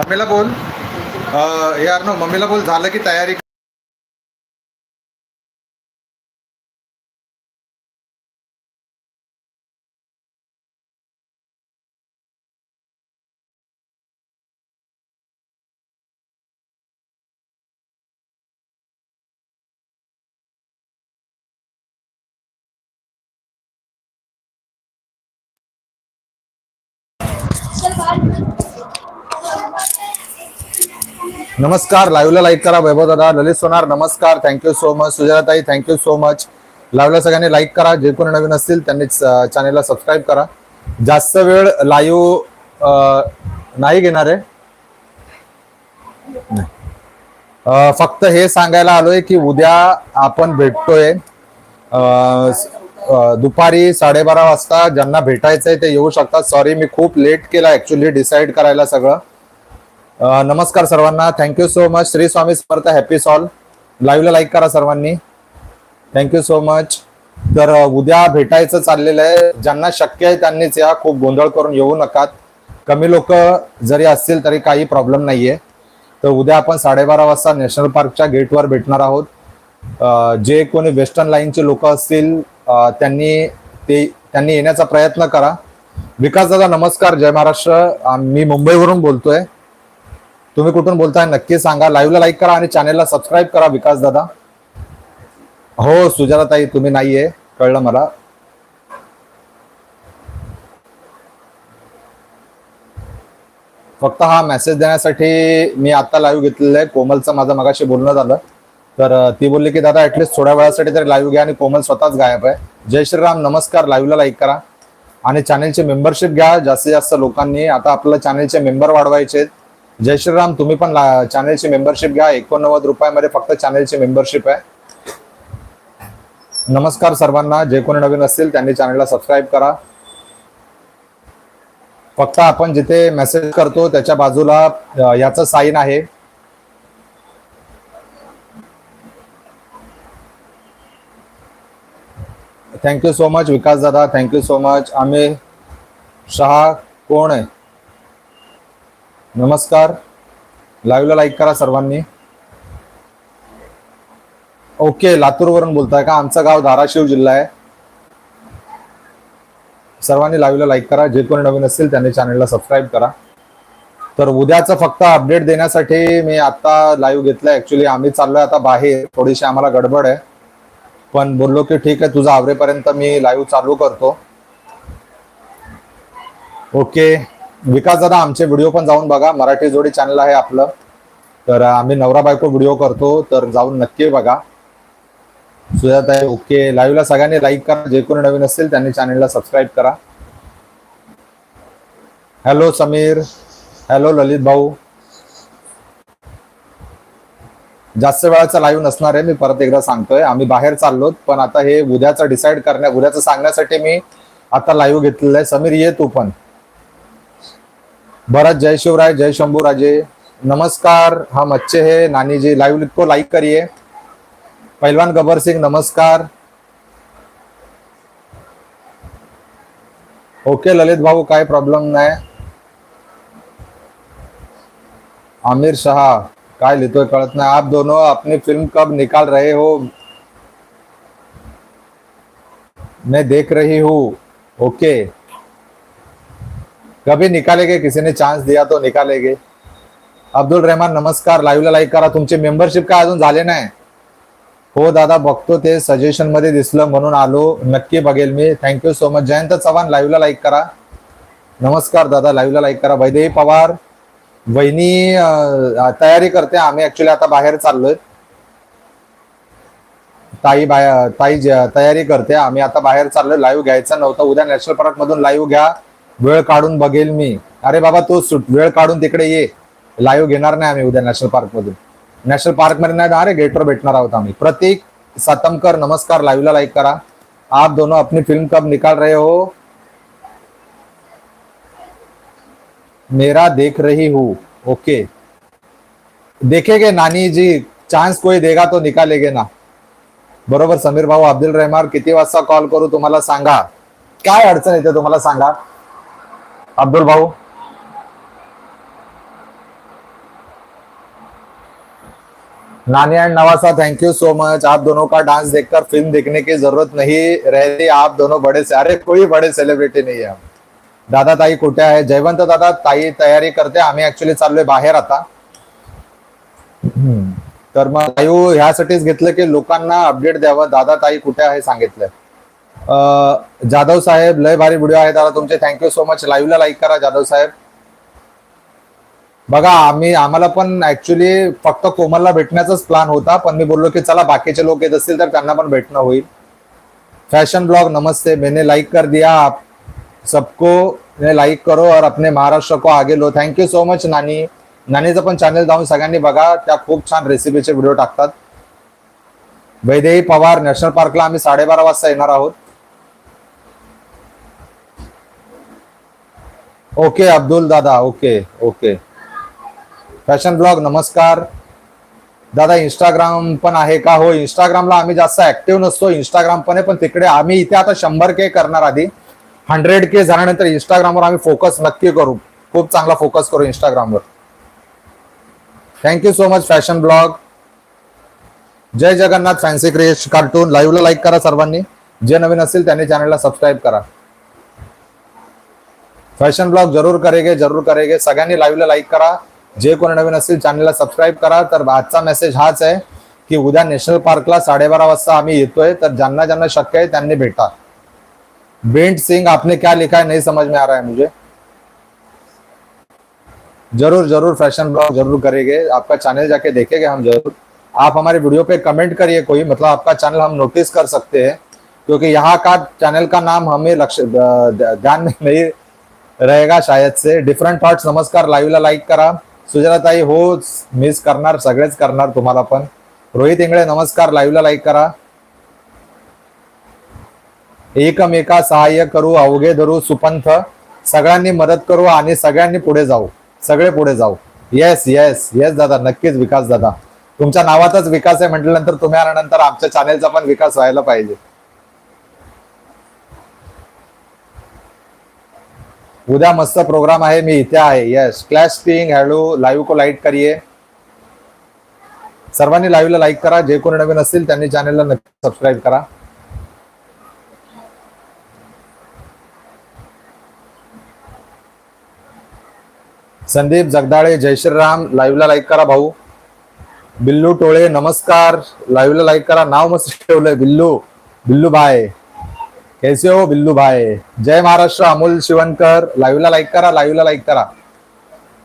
मम्मीला बोल. यार नो मम्मीला बोल झालं की तयारी? नमस्कार लाईव्हला लाईक करा वैभव दादा ललित सोनार नमस्कार थँक्यू सो मच सुजाताई थँक्यू सो मच लाईव्हला सगळ्यांनी लाईक करा जे कोणी नवीन असतील त्यांनी चॅनेलला सबस्क्राईब करा. जास्त वेळ लाईव्ह नाही घेणार आहे. फक्त हे सांगायला आलोय की उद्या आपण भेटतोय दुपारी साडेबारा वाजता ज्यांना भेटायचंय ते येऊ शकतात. सॉरी मी खूप लेट केला ऍक्च्युली डिसाईड करायला सगळं. नमस्कार सर्वांना. Thank you so much Shri Swami Samarth happy soul लाईव्हला लाईक करा सर्वांनी. थँक्यू सो मच तर उद्या भेटायचं चाललेलं आहे. ज्यांना शक्य आहे त्यांनीच या. खूप गोंधळ करून येऊ नकात. कमी लोक जरी असतील तरी काही प्रॉब्लेम नाहीये. तर उद्या आपण साडेबारा वाजता नॅशनल पार्कच्या गेटवर भेटणार आहोत. जे कोणी वेस्टर्न लाईनचे लोक असतील त्यांनी ते त्यांनी येण्याचा प्रयत्न करा. विकास दादा नमस्कार. जय महाराष्ट्र. मी मुंबईवरून बोलतोय. तुम्ही कुठून बोलताय नक्की सांगा. लाईव्हला लाईक करा आणि चॅनेलला सबस्क्राईब करा विकास दादा. हो सुजाताताई तुम्ही नाहीये. कळलं मला. फक्त हा मेसेज देण्यासाठी मी आता लाईव्ह घेतलेला आहे. कोमलचं माझं मगाशी बोलणं झालं. तर ती बोलली की दादा ऍटलीस्ट थोड्या वेळासाठी तरी लाईव्ह घ्या आणि कोमल स्वतःच गायब आहे. जय श्रीराम नमस्कार. लाईव्हला लाईक करा. आणि चॅनेलची मेंबरशिप घ्या. जास्तीत जास्त लोकांनी आता आपलं चॅनेलचे मेंबर वाढवायचे आहेत. जय श्रीराम तुम्ही पण चॅनेलची मेंबरशिप घ्या. एकोणनव्वद रुपयामध्ये फक्त चॅनेलची मेंबरशिप आहे. नमस्कार सर्वांना. जे कोणी नवीन असतील त्यांनी चॅनेलला सबस्क्राईब करा. फक्त आपण जिथे मेसेज करतो त्याच्या बाजूला याचं साईन आहे. थँक्यू सो मच विकास दादा. थँक्यू सो मच आम्ही शहा कोण आहे? नमस्कार. लाईव्हला लाईक करा सर्वांनी. ओके लातूरवरून बोलताय का? आमचं गाव धाराशिव जिल्हा आहे. सर्वांनी लाईव्हला लाईक करा. जे कोणी नवीन असतील त्यांनी चॅनलला सबस्क्राईब करा. तर उद्याचं फक्त अपडेट देण्यासाठी मी आता लाईव्ह घेतलाय. ऍक्च्युली आम्ही चाललोय आता बाहेर. थोडीशी आम्हाला गडबड आहे. पण बोललो की ठीक आहे तुझं आवरेपर्यंत मी लाईव्ह चालू करतो. ओके. विकास दादा आमचे व्हिडिओ पण जाऊन बघा. मराठी जोडी चॅनल आहे आपलं. तर आम्ही नवरा बायको व्हिडिओ करतो तर जाऊन नक्की बघा. सुजाताई ओके. लाईव्हला सगळ्यांनी लाईक करा. जे कोणी नवीन असतील त्यांनी चॅनलला सबस्क्राईब करा. हॅलो समीर. हॅलो ललित भाऊ. जास्त वेळाचा लाईव्ह नसणार आहे मी परत एकदा सांगतोय. आम्ही बाहेर चाललो पण आता हे उद्याचं डिसाईड करण्या उद्याचं सांगण्यासाठी मी आता लाईव्ह घेतलेलं आहे. समीर ये तू पण. भरत जय शिवराय, जय शंभू राजे। नमस्कार, हम अच्छे है। नानी जी लाइव को लाइक करिए। पहलवान गबर सिंह, नमस्कार। ओके ललित भाऊ, काय प्रॉब्लेम नाही आमिर शाह, काय लिहितोय कळत नाही आप दोनों अपनी फ़िल्म कब निकाल रहे हो? मैं देख रही हूँ। ओके कभी निकालेंगे किसी ने चान्स दिया तो निकालेंगे। अब्दुल रहमान नमस्कार लाईव्हला लाईक करा. तुमचे मेंबरशिप काय अजून झाले नाही? हो दादा बघतो ते सजेशनमध्ये दिसलं म्हणून आलो. नक्की बघेल मी. Thank you so much Jayant Chavan लाईव्हला लाईक करा. नमस्कार दादा लाईव्हला लाईक करा. वैदेही पवार वहिनी तयारी करते आम्ही ऍक्च्युली आता बाहेर चाललोय. ताई बाय ताई तयारी करते आम्ही आता बाहेर चाललोय. लाईव्ह घ्यायचं नव्हतं. उद्या नॅशनल पार्क मधून लाईव्ह घ्या. वेळ काढून बघेल मी. अरे बाबा तो सुट वेळ काढून तिकडे ये. लाईव्ह घेणार नाही आम्ही उद्या नॅशनल पार्क मधून. नॅशनल पार्कमध्ये नाही अरे गेटवर भेटणार आहोत आम्ही. प्रतीक सातमकर नमस्कार. लाईव्हला लाईक करा. आप दोनों अपनी फिल्म कब निकाल रहे हो? मेरा देख रही हूँ. ओके देखेगे नानी जी चान्स कोई देगा तो निकालेगे ना. बरोबर समीर भाऊ अब्दुल रहमान किती वाजता कॉल करू तुम्हाला सांगा. काय अडचण येते तुम्हाला सांगा? अब्दुल भाऊ नानिया एंड नवासा थैंक यू सो मच आप दोनों का डांस देखकर फ़िल्म देखने की ज़रूरत नहीं रहती आप दोनों बड़े से अरे, कोई बड़े सेलिब्रिटी नहीं है दादा ताई कुटे है जयवंत दादा ताई तैयारी करते, आम्ही एक्चुअली चलो बाहर आता। हम्म. तर मैं हाथ ह्यासाठीच अपडेट दयाव. दादा ताई कुटे है संगित जाधव साहेब लय भारी व्हिडिओ आहे दादा तुमचे थँक्यू सो मच लाईव्हला लाईक करा जाधव साहेब. बघा आम्ही आम्हाला पण ऍक्च्युली फक्त कोमलला भेटण्याचाच प्लॅन होता पण मी बोललो की चला बाकीचे लोक येत असतील तर त्यांना पण भेटणं होईल. फैशन ब्लॉग नमस्ते. मैंने लाइक कर दिया आप सबको. ने लाइक करो और अपने महाराष्ट्र को आगे लो. थँक्यू सो मच नानी. नानीचं पण चॅनल जाऊन सगळ्यांनी बघा. त्या खूप छान रेसिपीचे व्हिडिओ टाकतात. वैदेही पवार नॅशनल पार्कला आम्ही साडेबारा वाजता येणार आहोत. ओके अब्दुल दादा ओके ओके. फॅशन ब्लॉग नमस्कार. दादा इंस्टाग्राम पण आहे का? हो इंस्टाग्रामला आम्ही जास्त ऍक्टिव्ह नसतो. इंस्टाग्राम पण आहे पण तिकडे आम्ही इथे आता शंभर के करणार आधी. हंड्रेड के झाल्यानंतर इंस्टाग्रामवर आम्ही फोकस नक्की करू. खूप चांगला फोकस करू इंस्टाग्रामवर thank you so much fashion blog. Jai Jagannath fancy creation cartoon. लाईव्हला लाईक करा सर्वांनी. जे नवीन असतील त्यांनी चॅनलला सबस्क्राईब करा. फॅशन ब्लॉग ज़रूर करेगे ज़रूर करेगे। सगळ्यांनी लाईव्हला लाईक करा। जे कोणी नवीन असतील चॅनलला सबस्क्राईब करा। तर आजचा मेसेज हाच आहे की उद्या नॅशनल पार्कला साडेबारा वाजता आम्ही येतोय, तर ज्यांना ज्यांना शक्य त्यांनी भेटा. बेंट सिंह आपने क्या लिखा है? नहीं समझ में आ रहा है मुझे। ज़रूर ज़रूर फ़ैशन ब्लॉग ज़रूर करेंगे। आपका चैनल जाके देखेंगे हम ज़रूर। आप हमारे वीडियो पे कमेंट करिए कोई मतलब आपका चैनल हम नोटिस कर सकते हैं। क्योंकि यहाँ का चैनल का नाम हमें लक्ष्य ध्यान में नहीं रहेगा शायद से। डिफरंट थॉट्स नमस्कार लाईव्हला लाईक करा। सुजाताई हो मिस करणार सगळेच करणार तुम्हाला पण. रोहित इंगळे नमस्कार लाईव्हला लाईक करा. एकमेका सहाय्य करू अवघे धरू सुपंथ. सगळ्यांनी मदत करू आणि सगळ्यांनी पुढे जाऊ. सगळे पुढे जाऊ. येस येस येस दादा नक्कीच विकास दादा. तुमच्या नावातच विकास आहे म्हटल्यानंतर तुम्ही आल्यानंतर आमच्या चॅनेलचा पण विकास व्हायला पाहिजे. उद्या मस्त प्रोग्राम आहे. मी इथे आहे. Yes clash sting hello live को लाईक करिये सर्वांनी लाईव्हला लाईक करा. जे कोणी नवीन असतील त्यांनी चॅनलला नक्की सबस्क्राईब करा. संदीप जगदाळे जय श्रीराम. लाईव्हला लाईक करा भाऊ. बिल्लू टोळे नमस्कार. लाईव्हला लाईक करा. नाव मस्त ठेवलंय. बिल्लू. बिल्लू भाई कैसे हो बिल्लू भाई? जय महाराष्ट्र अमोल शिवनकर. लाईव्हला लाईक करा लाईव्हला लाईक करा.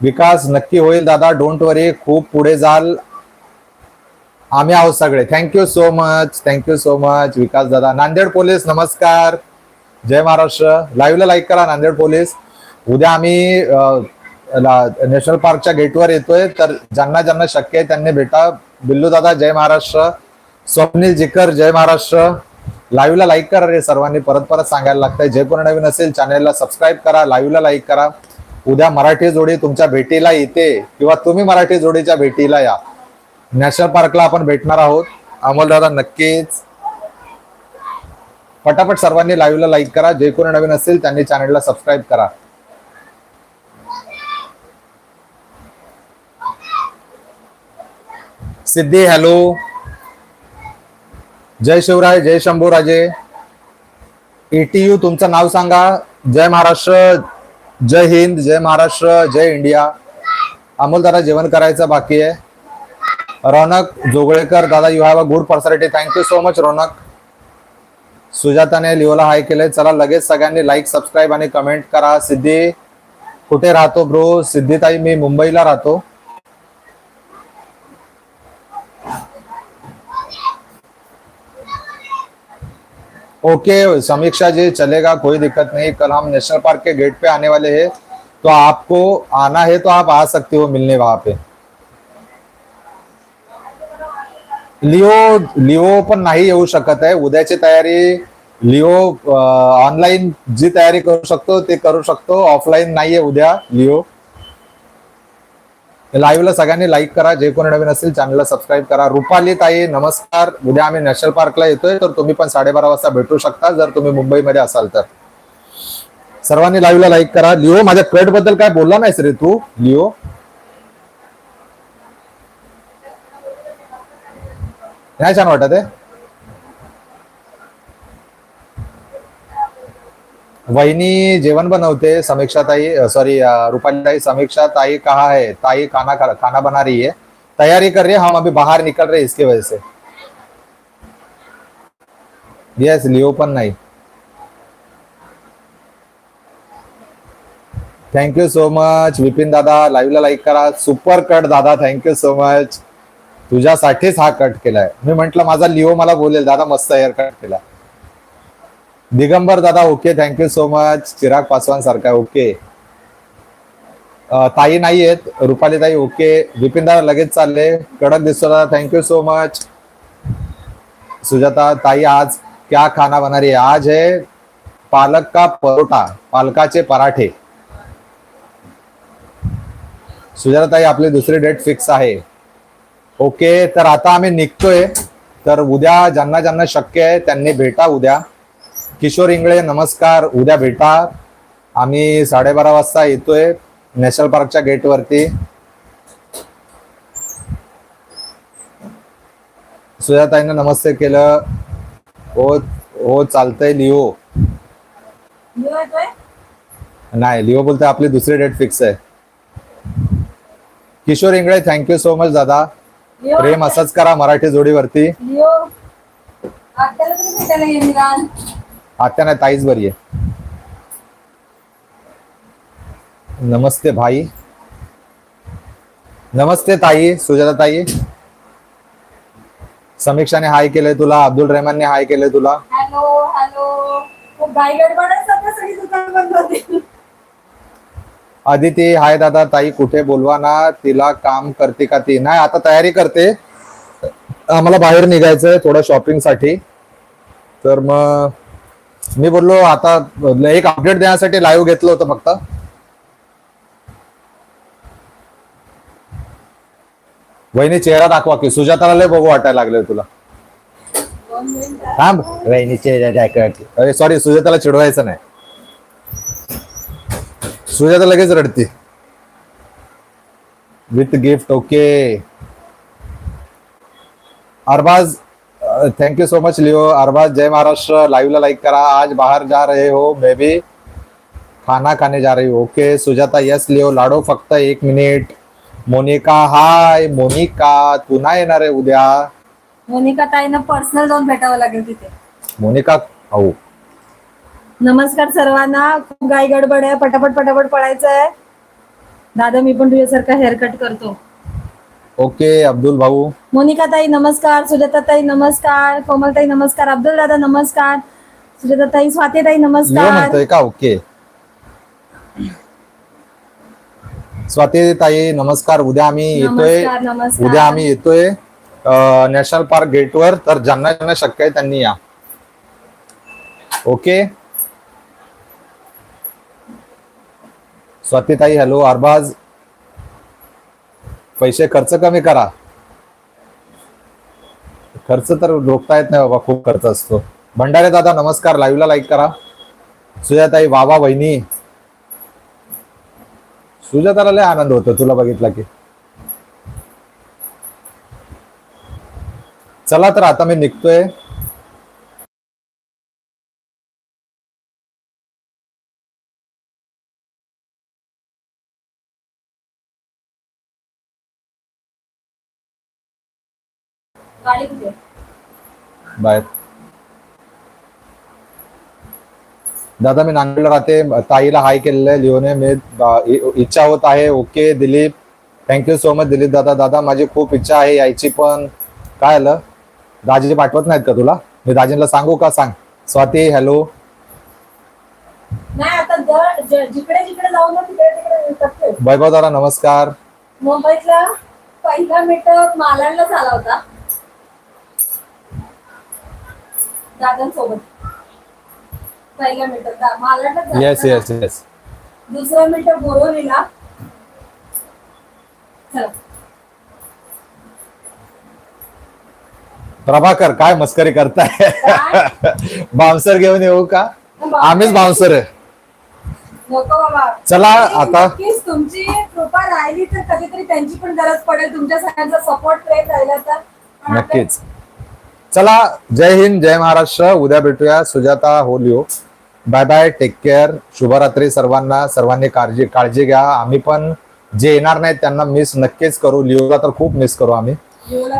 विकास नक्की होईल दादा डोंट वरी खूप पुढे जाल. आम्ही आहोत सगळे. Thank you so much thank you so much Vikas दादा. नांदेड पोलीस नमस्कार. जय महाराष्ट्र. लाईव्हला लाईक करा नांदेड पोलीस. उद्या आम्ही नॅशनल पार्कच्या गेटवर येतोय तर ज्यांना ज्यांना शक्य आहे त्यांनी भेटा. बिल्लू दादा जय महाराष्ट्र. स्वप्नील जिकर जय महाराष्ट्र. लाईव्हला लाईक करा रे सर्वांनी. परत परत सांगायला लागतंय. जे कोणी नवीन असेल चॅनलला सबस्क्राईब करा लाईव्हला लाईक करा. उद्या मराठी जोडी तुमच्या भेटीला येते किंवा तुम्ही मराठी जोडीच्या भेटीला या. नॅशनल पार्कला आपण भेटणार आहोत. अमोल दादा नक्कीच. पटापट सर्वांनी लाईव्हला लाईक करा. जे कोणी नवीन असेल त्यांनी चॅनलला सबस्क्राईब करा. सिद्धी हॅलो जय शिवराय जय शंभू राजे एटीयू तुमचं नाव सांगा. जय महाराष्ट्र जय हिंद जय महाराष्ट्र जय इंडिया. अमोल दादा जेवण करायचं बाकी आहे. रौनक जोगळेकर दादा you have a good personality thank you so much Raunak. सुजाताने लिओला हाय केलंय. चला लगेच सगळ्यांनी लाईक सबस्क्राईब आणि कमेंट करा. सिद्धी कुठे राहतो ब्रो सिद्धीताई मी मुंबईला राहतो. ओके, समीक्षा जी, चलेगा, कोई दिक्कत नहीं। कल हम नेशनल पार्क के गेट पे आने वाले हैं। तो आपको आना है तो आप आ सकते हो मिलने वहाँ पे। लिओ लिओ पण नाही येऊ शकत आहे उद्याची तयारी लिओ ऑनलाईन जी तयारी करू शकतो, ते करू शकतो। ऑफलाईन नाहीये उद्या लिओ लाईव्हला सगळ्यांनी लाईक करा. जे कोणी नवीन असेल चॅनलला सबस्क्राईब करा. रुपाली ताई नमस्कार. उद्या आम्ही नॅशनल पार्कला येतोय. तर तुम्ही पण साडेबारा वाजता भेटू शकता जर तुम्ही मुंबईमध्ये असाल तर. सर्वांनी लाईव्हला लाईक करा. लिओ माझ्या कटबद्दल काय बोलला नाहीस रे तू? लिओ? नाही छान वाटत आहे. वहिनी जेवण बनवते समीक्षा ताई सॉरी रूपाली ताई समीक्षा ताई कहा है? ताई खाना खाना बना रही है। तैयारी कर रही है हम अभी बाहर निकल रहे इसकी वजह से। यस लिओ पण नाही. थँक्यू सो मच विपिन दादा लाईव्हला लाईक करा. सुपर कट दादा थँक्यू सो मच तुझ्यासाठीच हा कट केलाय. मी म्हंटल माझा लिओ मला बोलेल दादा मस्त हेअर कट केला. दिगंबर दादा okay thank you so much Chirag Paswan सारखा ओके ताई नाही आहेत रुपाली ताई ओके विपिन दादा लगेच चालले. कडक दिसतो दादा थँक्यू सो मच सुजाता ताई आज क्या खाना बना रही है? आज है पालक का परोठा पालकाचे पराठे. सुजाता ताई आपली दुसरी डेट फिक्स आहे. ओके तर आता आम्ही निघतोय. तर उद्या ज्यांना ज्यांना शक्य आहे त्यांनी भेटा उद्या. किशोर इंगळे नमस्कार. उद्या भेटा आम्ही साडेबारा वाजता येतोय नॅशनल पार्कच्या गेटवरती. सुजाताईंना नमस्ते केलं. हो हो चालतंय लिओ. नाही लिओ बोलतोय आपली दुसरी डेट फिक्स आहे. Kishor Ingle thank you so much दादा. प्रेम असंच करा मराठी जोडीवरती. आत्या नाही ताईच बरी आहे. नमस्ते भाई. नमस्ते ताई सुजाता ताई. समीक्षाने हाय केलंय तुला अब्दुल रहमानने हाय केलंय तुला. Hello hello. आदिती हाय दादा ताई कुठे बोलवा ना तिला काम करते का ती? नाही आता तयारी करते. आम्हाला बाहेर निघायचंय थोडं शॉपिंगसाठी. तर मग मी बोललो आता एक अपडेट देण्यासाठी लाईव्ह घेतलं होतं फक्त. वहिनी चेहरा दाखवा की सुजाताला लय बघू वाटायला लागले तुला. थांब. वहिनी चेहरा दाखवा अरे सॉरी सुजाताला चिडवायचं नाही. सुजाता लगेच रडते. With gift okay Arbaz thank you so much Leo Arbaz Jai Maharashtra live ला लाइक करा आज बाहर जा रहे हो भी खाना खाने जा रही हूँ ओके सुजाता यस लिओ लाडो फक्त एक मिनिट मोनिका हाय मोनिका तू नाही येणार आहे उद्या मोनिका ताईनं पर्सनल जाऊन भेटावं लागेल तिथे मोनिका हो नमस्कार सर्वांना खूप गाई गडबड आहे पटापट पटापट पळायचं आहे दादा मी पण तुझ्यासारखा हेअरकट करतो ओके अब्दुल भाऊ. मोनिका ताई नमस्कार. सुजाता ताई नमस्कार. कोमल ताई नमस्कार. अब्दुल दादा नमस्कार. सुजाता ताई स्वाती ताई लिओ नमस्कार. म्हणतोय का? ओके. स्वाती ताई नमस्कार. उद्या आम्ही येतोय. नमस्कार नमस्कार. उद्या आम्ही येतोय नॅशनल पार्क गेटवर. तर ज्यांना ज्यांना शक्य आहे त्यांनी या. ओके? स्वाती ताई हॅलो अरबाज. पैसे खर्च कमी करा. खर्च तर रोखता येत नाही बाबा खूप खर्च असतो. भंडारे दादा नमस्कार. लाईव्हला लाईक करा. सुजाताई वावा वहिनी. सुजाताला लय आनंद होतो तुला बघितला की. चला तर आता मी निघतोय. गाडी कुठे दादा मी नांदेडला राहते. ताईला हाय केलेलं आहे लिओने. मी इच्छा होत आहे. Okay Dilip. Thank you so much Dilip दादा. दादा माझी खूप इच्छा आहे यायची पण काय आलं? दाजीचे पाठवत नाहीत का तुला? मी दाजींना सांगू का? सांग. स्वाती हॅलो नाही आता दर ज- जिकडे जिकडे जाऊ ना तिकडे तिकडे येतात ते. वैभव दादा नमस्कार. मुंबईतला पहिला मीटर मालाडला झाला होता. दादांसोबत. पहिला मीटर दा- मालाडला झाला येस. येस येस दुसरा मीटर बोरोलीला चला. प्रभाकर काय मस्करी करताय? काय? बाउन्सर घेऊन येऊ का? आम्हीच बाउन्सर आहे. नको बाबा. चला आता नक्कीच तुमची कृपा राहिली तर कधीतरी त्यांची पण गरज पडेल. तुमच्या सगळ्यांचा सपोर्ट राहिला तर. पण नक्कीच. चला जय हिंद जय महाराष्ट्र. उद्या भेटूया. सुजाता हो Leo bye bye take care शुभरात्री सर्वांना. सर्वांनी काळजी काळजी घ्या. आम्ही पण जे येणार नाहीत त्यांना मिस नक्कीच करू. लिओला तर खूप मिस करू आम्ही.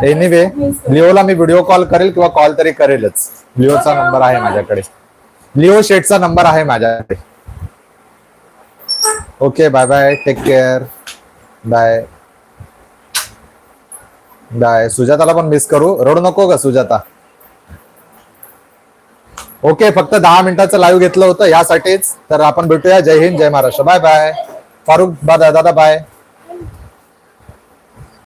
एनिवे लिओला मी व्हिडिओ कॉल करेल किंवा कॉल तरी करेलच. लिओचा नंबर आहे माझ्याकडे. लिओ शेटचा नंबर आहे माझ्याकडे. Okay bye bye take care bye bye. सुजाताला पण मिस करू. रडू नको का सुजाता. ओके फक्त दहा मिनिटाचं लाईव्ह घेतलं होतं यासाठीच. तर आपण भेटूया. जय हिंद जय महाराष्ट्र. बाय बाय फारुख दादा दादा बाय